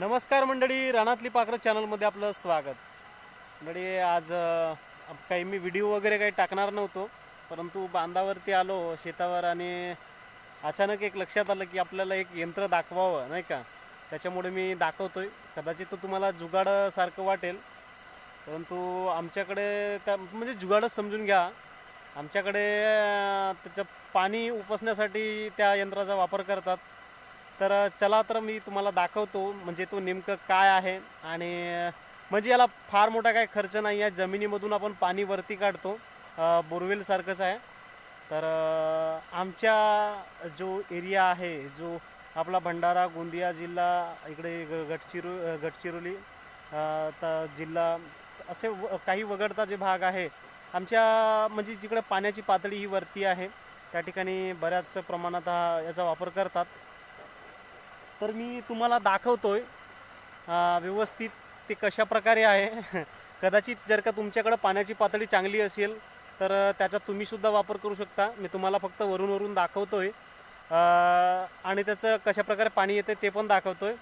नमस्कार मंडळी रानातली पाखरं चॅनलमध्ये आपलं स्वागत. मंडळी आज काही मी व्हिडिओ वगैरे काही टाकणार नव्हतो परंतु बांधावरती आलो शेतावर आणि अचानक एक लक्षात आलं की आपल्याला एक यंत्र दाखवावं नाही का? त्याच्यामुळे मी दाखवतोय. कदाचित तो तुम्हाला जुगाडासारखं वाटेल परंतु आमच्याकडे त्या म्हणजे जुगाडच समजून घ्या. आमच्याकडे त्याचं पाणी उपसण्यासाठी त्या यंत्राचा वापर करतात. तर चला तर मी तुम्हाला दाखवतो म्हणजे तो नेमकं काय आहे आणि म्हणजे याला फार मोठा काय खर्च नाही आहे जमिनीमधून आपण पाणी वरती काढतो. बोरवेलसारखंच आहे. तर आमच्या जो एरिया आहे जो आपला भंडारा गोंदिया जिल्हा इकडे ग- गडचिरो गडचिरोली तर जिल्हा असे व- काही वगळता जे भाग आहे आमच्या म्हणजे जिकडे पाण्याची पातळी ही वरती आहे त्या ठिकाणी बऱ्याच प्रमाणात हा याचा वापर करतात. तर मी तुम्हाला दाखवतोय व्यवस्थित ते कशा प्रकारे आहे. कदाचित जर का तुमच्याकडं पाण्याची पातळी चांगली असेल तर त्याचा तुम्हीसुद्धा वापर करू शकता. मी तुम्हाला फक्त वरून वरून दाखवतोय. आहे आणि त्याचं कशा प्रकारे पाणी येते ते पण दाखवतोय.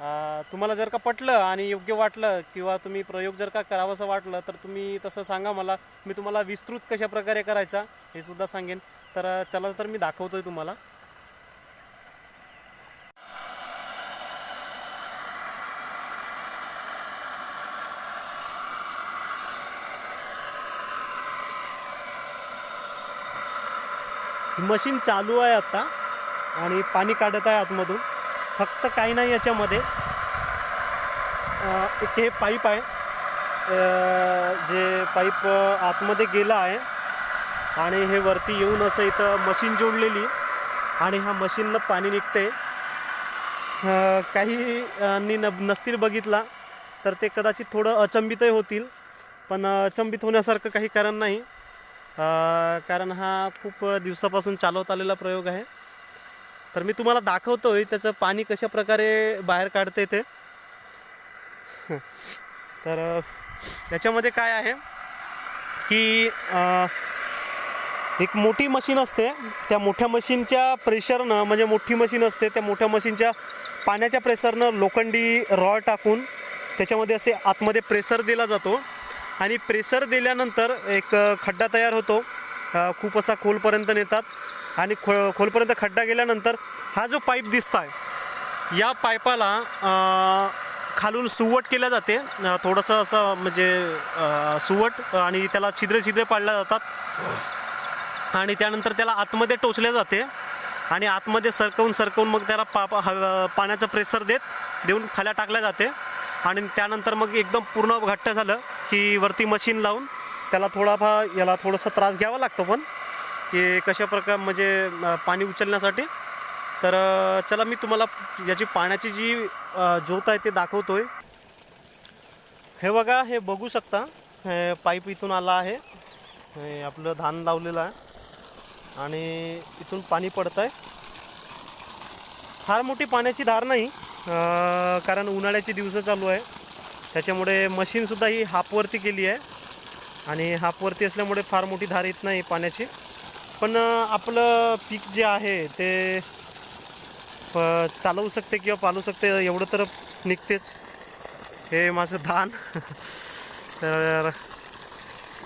आहे तुम्हाला जर का पटलं आणि योग्य वाटलं किंवा तुम्ही प्रयोग जर का करावंसं वाटलं तर तुम्ही तसं सांगा मला. मी तुम्हाला विस्तृत कशा प्रकारे करायचा हे सुद्धा सांगेन. तर चला तर मी दाखवतोय तुम्हाला. मशीन चालू आहे आत्ता आणि पाणी काढत आहे आतमधून. फक्त काही नाही याच्यामध्ये. एक हे पाईप आहे. जे पाईप आतमध्ये गेलं आहे. आणि हे वरती येऊन असं इथं मशीन जोडलेली. आणि ह्या मशीननं पाणी निघते काही नी न नसतील बघितला तर ते कदाचित थोडं अचंबितही होतील. पण अचंबित होण्यासारखं काही कारण नाही. कारण हा खूप दिवसापासून चालवत आलेला प्रयोग आहे. तर मी तुम्हाला दाखवतोय त्याचं पाणी कशा प्रकारे बाहेर काढते ते. तर याच्यामध्ये काय आहे की एक मोठी मशीन असते. त्या मोठ्या मशीनच्या प्रेशरनं म्हणजे मोठी मशीन असते त्या मोठ्या मशीनच्या पाण्याच्या प्रेशरनं लोखंडी रॉड टाकून त्याच्यामध्ये असे आतमध्ये प्रेशर दिला जातो. आणि प्रेशर दिल्यानंतर एक खड्डा तयार होतो. खूप असा खोलपर्यंत नेतात आणि खो खोलपर्यंत खड्डा गेल्यानंतर हा जो पाईप दिसत आहे या पाईपाला खालून सुवट केल्या जाते. थोडंसं असं म्हणजे सुवट आणि त्याला छिद्रे छिद्रे पाडल्या जातात आणि त्यानंतर त्याला आतमध्ये टोचले जाते आणि आतमध्ये सरकवून सरकवून मग त्याला पा पा- पाण्याचं प्रेशर देत देऊन खाल्या टाकल्या जाते आणि त्यानंतर मग एकदम पूर्ण घट्ट झालं. की वरती मशीन लावून त्याला थोडाफार याला थोडासा त्रास घ्यावा लागतो पण की कशा प्रकार म्हणजे पाणी उचलण्यासाठी. तर चला मी तुम्हाला याची पाण्याची जी जोत ज्योत आहे ते दाखवतो आहे हे बघा हे बघू शकता. हे पाईप इथून आला आहे. हे आपलं धान लावलेलं आहे. आणि इथून पाणी पडत आहे फार मोठी पाण्याची धार नाही. कारण उन्हाळ्याचे दिवस चालू आहे. त्याच्यामुळे मशीनसुद्धा ही हापवरती केली आहे. आणि हापवरती असल्यामुळे फार मोठी धार येत नाही पाण्याची. पण आपलं पीक जे आहे ते प- चालवू शकते किंवा पालू शकते एवढं तर निघतेच. हे माझं धान. तर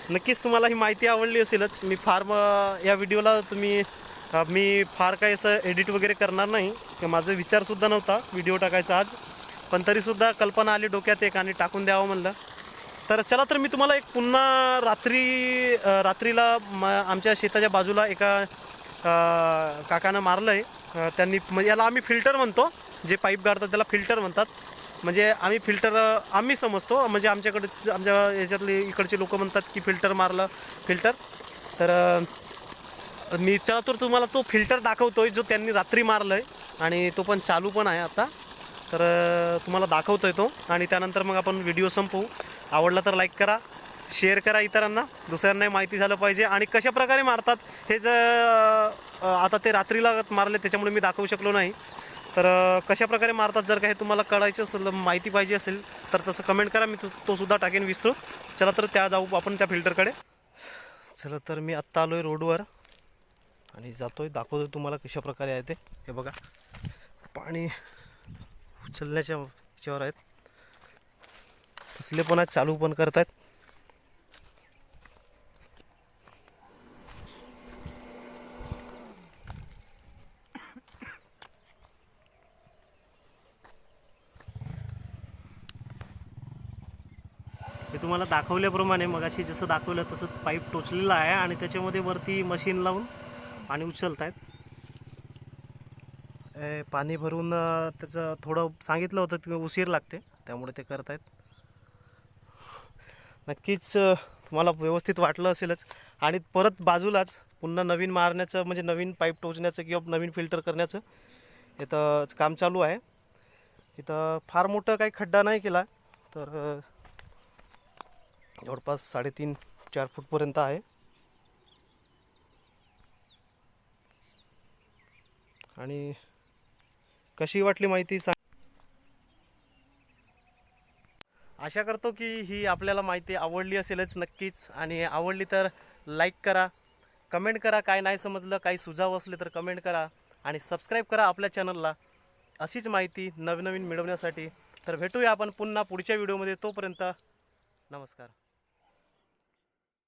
नक्कीच तुम्हाला ही माहिती आवडली असेलच. मी फार म- या व्हिडिओला तुम्ही मी फार काही असं एडिट वगैरे करणार नाही. माझा विचारसुद्धा नव्हता. व्हिडिओ टाकायचा आज. पण तरीसुद्धा कल्पना आली डोक्यात एक आणि टाकून द्यावं म्हणलं. तर चला तर मी तुम्हाला एक पुन्हा रात्री रात्रीला म आमच्या शेताच्या बाजूला एका काकानं मारलं आहे त्यांनी म्हणजे याला आम्ही फिल्टर म्हणतो. जे पाईप गाडतात त्याला फिल्टर म्हणतात. म्हणजे आम्ही फिल्टर आम्ही समजतो. म्हणजे आमच्याकडे आमच्या याच्यातले इकडचे लोक म्हणतात की फिल्टर मारलं फिल्टर. तर मी चला तर तुम्हाला तो फिल्टर दाखवतो आहे जो त्यांनी रात्री मारलं आहे आणि तो पण चालू पण आहे आता. तर तुम्हाला तुम्हाला आहे तो. आणि त्यानंतर मग आपण व्हिडिओ संपवू. आवडला तर लाईक करा शेअर करा इतरांना. दुसऱ्यांनाही माहिती झालं पाहिजे. आणि कशा प्रकारे मारतात हे जर आता ते रात्रीला मारले त्याच्यामुळे मी दाखवू शकलो नाही. तर कशा प्रकारे मारतात जर का हे तुम्हाला कळायचं असेल माहिती पाहिजे असेल तर तसं कमेंट करा. मी तो तो सुद्धा टाकेन विस्तृत चला तर त्या जाऊ आपण त्या फिल्टरकडे चला तर मी आत्ता आलो आहे रोडवर. आणि जातो आहे दाखवतो तुम्हाला कशा प्रकारे आहे ते. हे बघा. पाणी. उचलण्याच्या याच्यावर आहेत. कसले पण आहेत चालू पण करतायत. हे तुम्हाला दाखवल्याप्रमाणे मगाशी जसं दाखवलं तसंच पाईप टोचलेला आहे आणि त्याच्यामध्ये वरती मशीन लावून पाणी उचलत आहेत पाणी भरून त्याचं थोडं सांगितलं होतं की उशीर लागते त्यामुळे ते करत आहेत नक्कीच तुम्हाला व्यवस्थित वाटलं असेलच. आणि परत बाजूलाच पुन्हा नवीन मारण्याचं म्हणजे नवीन पाईप टोचण्याचं किंवा नवीन फिल्टर करण्याचं इथं काम चालू आहे. इथं फार मोठं काही खड्डा नाही केला तर जवळपास साडेतीन चार फूटपर्यंत आहे. आणि कशी वाटली माहिती सांग. आशा करतो की ही आपल्याला माहिती आवडली असेलच नक्कीच. आणि आवडली तर लाईक करा कमेंट करा काय नाही समजलं काही सुझाव असले तर कमेंट करा. आणि सबस्क्राईब करा आपल्या चॅनलला अशीच माहिती नवनवीन मिळवण्यासाठी. तर भेटूया आपण पुन्हा पुढच्या व्हिडिओमध्ये तोपर्यंत नमस्कार.